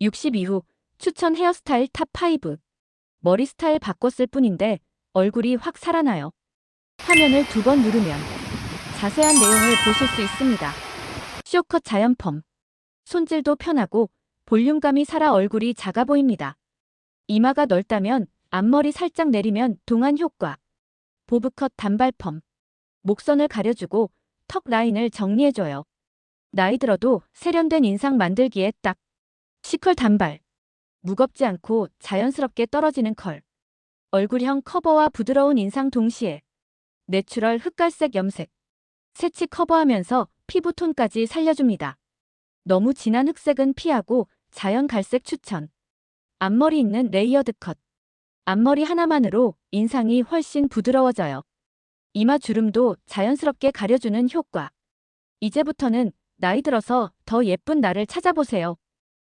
60 이후 추천 헤어스타일 탑5. 머리 스타일 바꿨을 뿐인데 얼굴이 확 살아나요. 화면을 두 번 누르면 자세한 내용을 보실 수 있습니다. 쇼컷 자연 펌. 손질도 편하고 볼륨감이 살아 얼굴이 작아 보입니다. 이마가 넓다면 앞머리 살짝 내리면 동안 효과. 보브컷 단발 펌. 목선을 가려주고 턱 라인을 정리해줘요. 나이 들어도 세련된 인상 만들기에 딱. 시컬 단발. 무겁지 않고 자연스럽게 떨어지는 컬. 얼굴형 커버와 부드러운 인상 동시에 내추럴 흑갈색 염색. 새치 커버하면서 피부 톤까지 살려줍니다. 너무 진한 흑색은 피하고 자연 갈색 추천. 앞머리 있는 레이어드 컷. 앞머리 하나만으로 인상이 훨씬 부드러워져요. 이마 주름도 자연스럽게 가려주는 효과. 이제부터는 나이 들어서 더 예쁜 나를 찾아보세요.